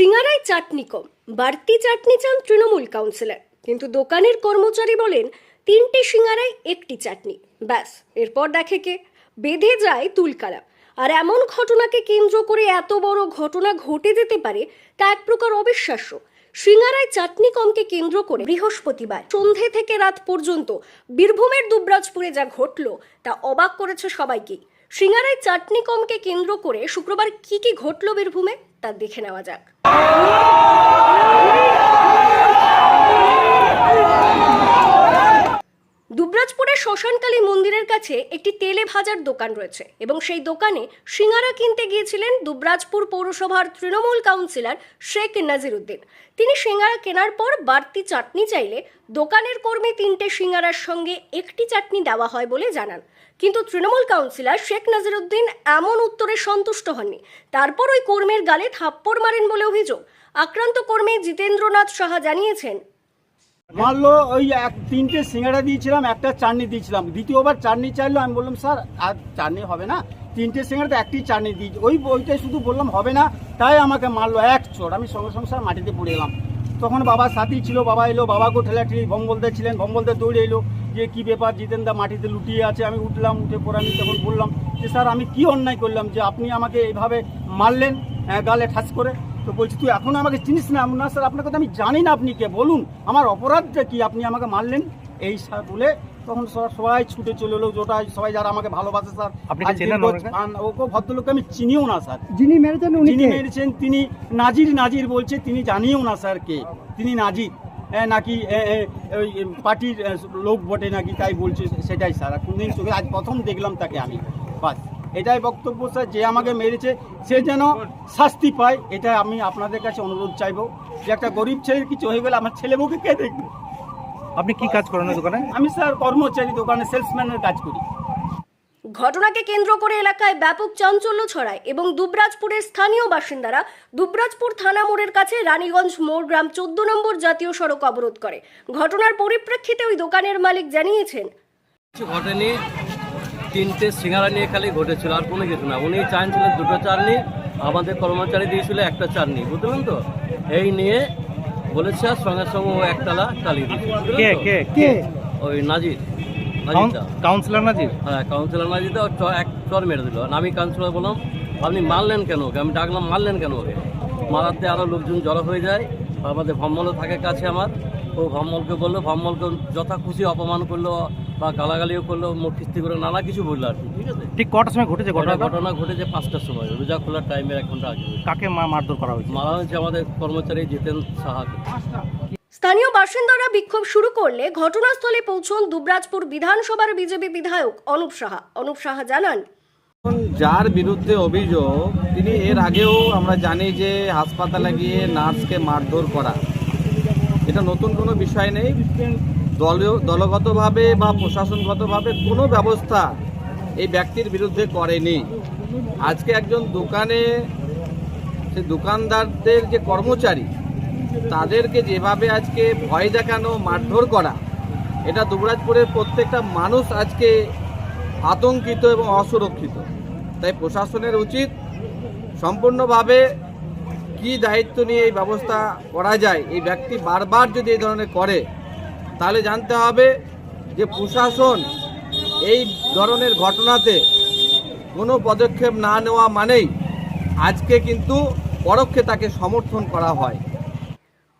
সিঙ্গারায় চাটনি কম, বাড়তি চাটনি চান তৃণমূল কাউন্সিলর। কিন্তু দোকানের কর্মচারী বলেন, তিনটে সিঙ্গারায় একটি চাটনি, ব্যাস, এরপর দেখে কে? বেঁধে যায় তুলকালা। আর এমন ঘটনাকে কেন্দ্র করে এত বড় ঘটনা ঘটে যেতে পারে, তা এক প্রকার অবিশ্বাস্য। সিঙ্গারায় চাটনি কমকে কেন্দ্র করে বৃহস্পতিবার সন্ধে থেকে রাত পর্যন্ত বীরভূমের দুবরাজপুরে যা ঘটলো, তা অবাক করেছে সবাইকেই সিঙ্গারায় চাটনি কমকে কেন্দ্র করে শুক্রবার কি কি ঘটল বীরভূমে, তা দেখে নেওয়া যাক। Alô! দুবরাজপুরের শ্মশানকালী মন্দিরের কাছে একটি তেলে ভাজার দোকান রয়েছে এবং সেই দোকানে সিঙ্গারা কিনতে গিয়েছিলেন দুবরাজপুর পৌরসভার তৃণমূল কাউন্সিলর শেখ নাজিরুদ্দিন। তিনি সিঙ্গারা কেনার পর বাড়তি চাটনি চাইলে দোকানের কর্মী তিনটে সিঙ্গারার সঙ্গে একটি চাটনি দেওয়া হয় বলে জানান। কিন্তু তৃণমূল কাউন্সিলর শেখ নাজিরুদ্দিন এমন উত্তরে সন্তুষ্ট হননি। তারপর ওই কর্মীর গালে থাপ্পড় মারেন বলে অভিযোগ। আক্রান্ত কর্মী জিতেন্দ্রনাথ সাহা জানিয়েছেন মারলো, ওই এক, তিনটে সিঙ্গাড়া দিয়েছিলাম, একটা চাটনি দিয়েছিলাম। দ্বিতীয়বার চাটনি চাইলো, আমি বললাম, স্যার, আর চাটনি হবে না। তিনটে সিঙ্গাড়াতে একটি চাটনি দিয়েছি ওই ওইটাই শুধু বললাম, হবে না। তাই আমাকে মারলো এক চোট। আমি সঙ্গে সঙ্গে, স্যার, মাটিতে পড়ে এলাম। তখন বাবার সাথী ছিল, বাবা এলো বাবাকে ঠেলাঠেলি ভম বলতে ছিলেন ভম বলতে দৌড়ে এলো, যে কি ব্যাপার জিতেন দা মাটিতে লুটিয়ে আছে। আমি উঠলাম, উঠে পরে আমি তখন বললাম যে, স্যার, আমি কি অন্যায় করলাম যে, আপনি আমাকে এইভাবে মারলেন গালে ঠাস করে? তো বলছি তুই এখন আমাকে চিনিস না? না স্যার আপনার কথা আমি জানি না আপনি কে। বলুন আমার অপরাধটা কি? আপনি আমাকে মারলেন? এই স্যার বলে তখন সব- সবাই ছুটে চলে এলো জোটা সবাই যারা আমাকে ভালোবাসে স্যার। ওকে ভদ্রলোককে আমি চিনিও না স্যার। যিনি মেরেছেন উনি যিনি মেরেছেন তিনি নাজির নাজির বলছে তিনি জানিও না স্যার কে। তিনি নাজির। এ, নাকি ওই পার্টির লোক বটে নাকি তাই বলছে সেটাই স্যার। আর কোনদিন চোখে আজ প্রথম দেখলাম তাকে আমি বাস। এটাই বক্তব্য স্যার যে আমাকে মেরেছে সে যেন শাস্তি পায় এটা আমি আপনাদের কাছে অনুরোধ চাইব। যে একটা গরিব ছেলের কিছু হয়ে গেলে আমার ছেলে মুখে কে দেখবে? আপনি কি কাজ করেন দোকানে? আমি স্যার কর্মচারী দোকানে সেলসম্যানের কাজ করি। ঘটনাকে কেন্দ্র করে এলাকায় ব্যাপক চাঞ্চল্য ছড়ায় এবং দুবরাজপুরের স্থানীয় বাসিন্দারা দুবরাজপুর থানা মোড়ের কাছে রানীগঞ্জ মোড় গ্রাম চোদ্দ নম্বর জাতীয় সড়ক অবরোধ করে। ঘটনার পরিপ্রেক্ষিতে ওই দোকানের মালিক জানিয়েছেন ঘটেনি। তিনটে সিঙ্গারা নিয়ে খালি ঘটেছিল আর কোনো কিছু না। উনি চাইছিলেন দুটো চাটনি আমাদের কর্মচারী দিয়েছিল একটা চাটনি বুঝলেন তো? এই নিয়ে বলেছে আর সঙ্গে সঙ্গে ও একতলা চালিয়ে দিয়েছে তো? ওই নাজির কাউন্সিলর নাজির? হ্যাঁ কাউন্সিলর নাজিরটা ও চ- এক চর মেরে দিল। আমি কাউন্সিলর বললাম আপনি মারলেন কেন ওকে? আমি ডাকলাম মারলেন কেন ওকে? মারাতে আরও লোকজন জড়ো হয়ে যায় আমাদের ভম্মলও থাকে কাছে আমার। ও ভম্মলকে বলল ভম্মলকে যথা খুশি অপমান করল বা গালাগালিও করল মুখ কিস্তি করে নানা কিছু বলল আর কি ঠিক আছে? ঠিক কটার সময় ঘটেছে? ঘটনা ঘটনা ঘটেছে পাঁচটার সময়। রোজা খোলার টাইমের এক ঘণ্টা আগে কাকে মা- মারধর করা হয়েছে? মারা হয়েছে আমাদের কর্মচারী জিতেন সাহাকে স্থানীয় বাসিন্দারা বিক্ষোভ শুরু করলে ঘটনাস্থলে পৌঁছন দুবরাজপুর বিধানসভার বিজেপি বিধায়ক অনুপ সাহা। অনুপ সাহা জানান যার বিরুদ্ধে অভিযোগ তিনি এর আগেও আমরা জানি যে হাসপাতালে গিয়ে নার্সকে মারধর করা। এটা নতুন কোনো বিষয় নেই। দলগতভাবে বা প্রশাসনগতভাবে কোনো ব্যবস্থা এই ব্যক্তির বিরুদ্ধে করেনি। আজকে একজন দোকানে, সে দোকানদারদের যে কর্মচারী, তাদেরকে যেভাবে আজকে ভয় দেখানো, মারধর করা, এটা দুবরাজপুরের প্রত্যেকটা মানুষ আজকে আতঙ্কিত এবং অসুরক্ষিত। তাই প্রশাসনের উচিত সম্পূর্ণভাবে কি দায়িত্ব নিয়ে এই ব্যবস্থা করা যায়, এই ব্যক্তি বারবার যদি এই ধরনের করে তাহলে জানতে হবে যে প্রশাসন এই ধরনের ঘটনাতে কোনো পদক্ষেপ না নেওয়া মানেই আজকে কিন্তু পরোক্ষে তাকে সমর্থন করা হয়।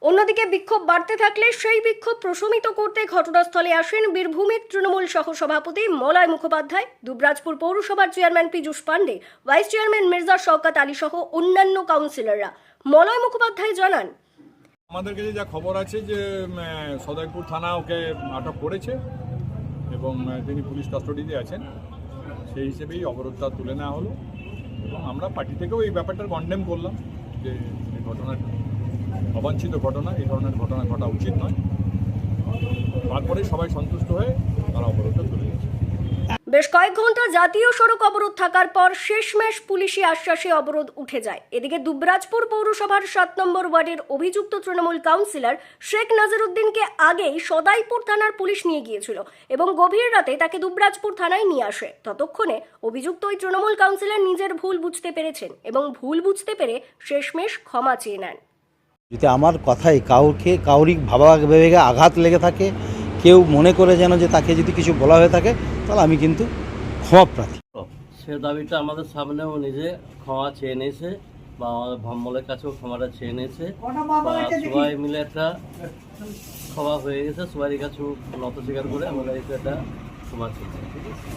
অন্যদিকে বিক্ষোভ বাড়তে থাকলে সেই বিক্ষোভ প্রশমিত করতে ঘটনাস্থলে আসেন বীরভূমের তৃণমূল সহ সভাপতি মলয় মুখোপাধ্যায়, দুবরাজপুর পৌরসভার chairman Piyush Pandey, vice chairman Mirza Shaukat Ali সহ অন্যান্য কাউন্সিলররা। মলয় মুখোপাধ্যায় জানান আমাদের কাছে যা খবর আছে যে সদয়পুর থানা ওকে আটক করেছে এবং তিনি পুলিশ কাস্টডিতে আছেন। সেই হিসেবেই অবরোধটা তুলে নেওয়া হলো। এবং আমরা পার্টি থেকেও এই ব্যাপারটা কন্ডেম করলাম যে এই ঘটনা অবাঞ্ছিত ঘটনা, এই ধরনের ঘটনা ঘটা উচিত নয়। তারপরে সবাই সন্তুষ্ট হয়ে তারা অবরোধটা তুলে নিয়েছে বেশ কয়েক ঘণ্টা জাতীয় সড়ক অবরোধ থাকার পর শেষমেশ পুলিশি আশ্বাসে অবরোধ উঠে যায়। এদিকে দুবরাজপুর পৌরসভার সাত নম্বর ওয়ার্ডের অভিযুক্ত তৃণমূল কাউন্সিলর শেখ নাজিরুদ্দিনকে আগেই সদাইপুর থানার পুলিশ নিয়ে গিয়েছিল এবং গভীর রাতে তাকে দুবরাজপুর থানায় নিয়ে আসে। ততক্ষণে অভিযুক্ত ওই তৃণমূল কাউন্সিলর নিজের ভুল বুঝতে পেরেছেন এবং ভুল বুঝতে পেরে শেষমেশ ক্ষমা চেয়ে নেন। যদি আমার কথায় কাউকে কাউরি ভাবা বিবেকে আঘাত লেগে থাকে, কেউ মনে করে যেন যে তাকে যদি কিছু বলা হয়ে থাকে তাহলে আমি কিন্তু ক্ষমা প্রার্থী। সে দাবিটা আমাদের সামনে ও নিজে ক্ষমা চেয়ে নিয়েছে বা আমাদের ভ্রমলের কাছেও ক্ষমাটা চেয়ে নিয়েছে। বা সবাই মিলে একটা ক্ষমা হয়ে গেছে সবারই কাছেও নত স্বীকার করে আমাদের এটা ক্ষমা চেয়েছে ঠিক আছে